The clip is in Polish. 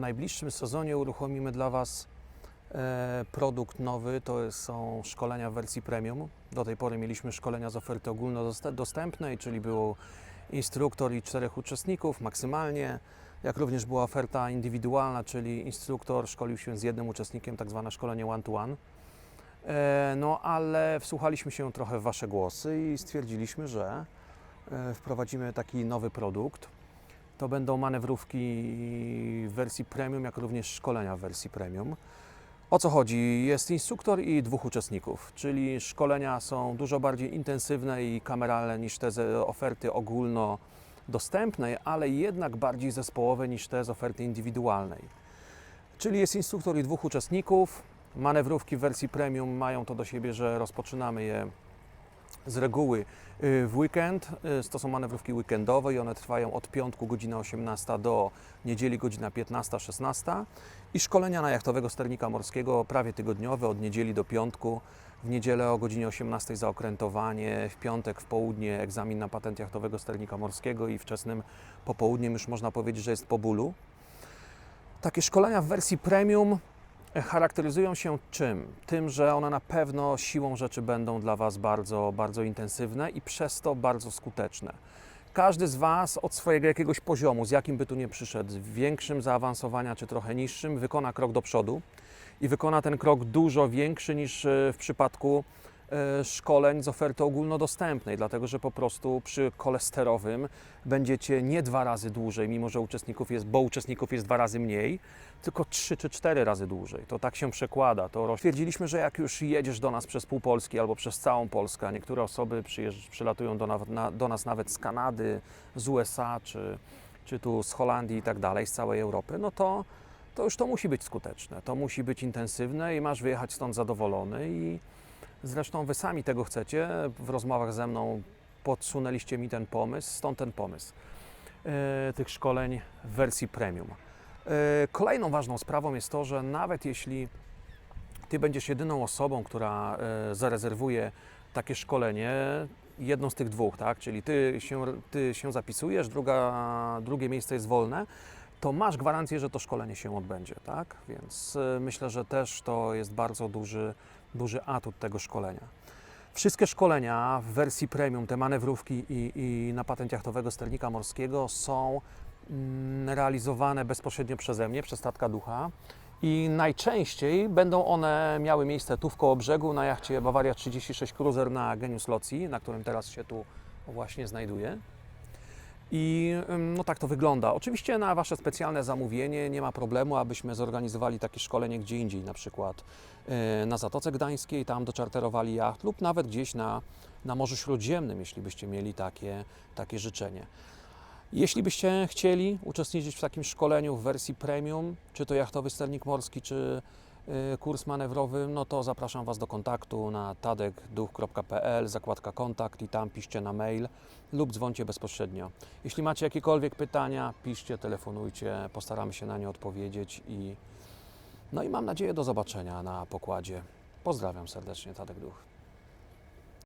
najbliższym sezonie uruchomimy dla Was e, produkt nowy, to są szkolenia w wersji premium. Do tej pory mieliśmy szkolenia z oferty ogólnodostępnej, czyli był instruktor i czterech uczestników maksymalnie, jak również była oferta indywidualna, czyli instruktor szkolił się z jednym uczestnikiem, tak zwane szkolenie one-to-one. E, No ale wsłuchaliśmy się trochę w Wasze głosy i stwierdziliśmy, że e, wprowadzimy taki nowy produkt. To będą manewrówki w wersji premium, jak również szkolenia w wersji premium. O co chodzi? Jest instruktor i dwóch uczestników, czyli szkolenia są dużo bardziej intensywne i kameralne niż te z oferty ogólnodostępnej, ale jednak bardziej zespołowe niż te z oferty indywidualnej. Czyli jest instruktor i dwóch uczestników. Manewrówki w wersji premium mają to do siebie, że rozpoczynamy je z reguły y, w weekend. Y, To są manewrówki weekendowe i one trwają od piątku godzina 18 do niedzieli godzina 15-16 i szkolenia na jachtowego sternika morskiego prawie tygodniowe od niedzieli do piątku. W niedzielę o godzinie 18 zaokrętowanie, w piątek w południe egzamin na patent jachtowego sternika morskiego i wczesnym popołudniem już można powiedzieć, że jest po bólu. Takie szkolenia w wersji premium charakteryzują się czym? Tym, że one na pewno siłą rzeczy będą dla Was bardzo, bardzo intensywne i przez to bardzo skuteczne. Każdy z Was od swojego jakiegoś poziomu, z jakim by tu nie przyszedł, większym zaawansowania czy trochę niższym, wykona krok do przodu i wykona ten krok dużo większy niż e, w przypadku szkoleń z oferty ogólnodostępnej, dlatego że po prostu przy kolesterowym będziecie nie dwa razy dłużej, mimo że uczestników jest, bo uczestników jest dwa razy mniej, tylko trzy czy cztery razy dłużej. To tak się przekłada. To stwierdziliśmy, że jak już jedziesz do nas przez pół Polski albo przez całą Polskę, a niektóre osoby przylatują do, na, do nas nawet z Kanady, z USA czy, czy tu z Holandii i tak dalej, z całej Europy, no to, to już to musi być skuteczne, to musi być intensywne i masz wyjechać stąd zadowolony i zresztą Wy sami tego chcecie. W rozmowach ze mną podsunęliście mi ten pomysł, stąd ten pomysł e, tych szkoleń w wersji premium. E, Kolejną ważną sprawą jest to, że nawet jeśli Ty będziesz jedyną osobą, która e, zarezerwuje takie szkolenie, jedną z tych dwóch, tak? czyli ty się, ty się zapisujesz, druga, drugie miejsce jest wolne, to masz gwarancję, że to szkolenie się odbędzie. Tak? Więc e, myślę, że też to jest bardzo duży, duży atut tego szkolenia. Wszystkie szkolenia w wersji premium, te manewrówki i, i na patent jachtowego sternika morskiego są mm, realizowane bezpośrednio przeze mnie, przez Tatka Ducha. I najczęściej będą one miały miejsce tu w koło brzegu na jachcie Bawaria 36 Cruiser na Genius Locji, na którym teraz się tu właśnie znajduję. I no tak to wygląda. Oczywiście na Wasze specjalne zamówienie nie ma problemu, abyśmy zorganizowali takie szkolenie gdzie indziej, na przykład yy, na Zatoce Gdańskiej, tam doczarterowali jacht lub nawet gdzieś na, na Morzu Śródziemnym, jeśli byście mieli takie, takie życzenie. Jeśli byście chcieli uczestniczyć w takim szkoleniu w wersji premium, czy to jachtowy sternik morski, czy kurs manewrowy, no to zapraszam Was do kontaktu na tadekduch.pl, zakładka kontakt i tam piszcie na mail lub dzwońcie bezpośrednio. Jeśli macie jakiekolwiek pytania, piszcie, telefonujcie, postaramy się na nie odpowiedzieć i no i mam nadzieję do zobaczenia na pokładzie. Pozdrawiam serdecznie, Tadek Duch.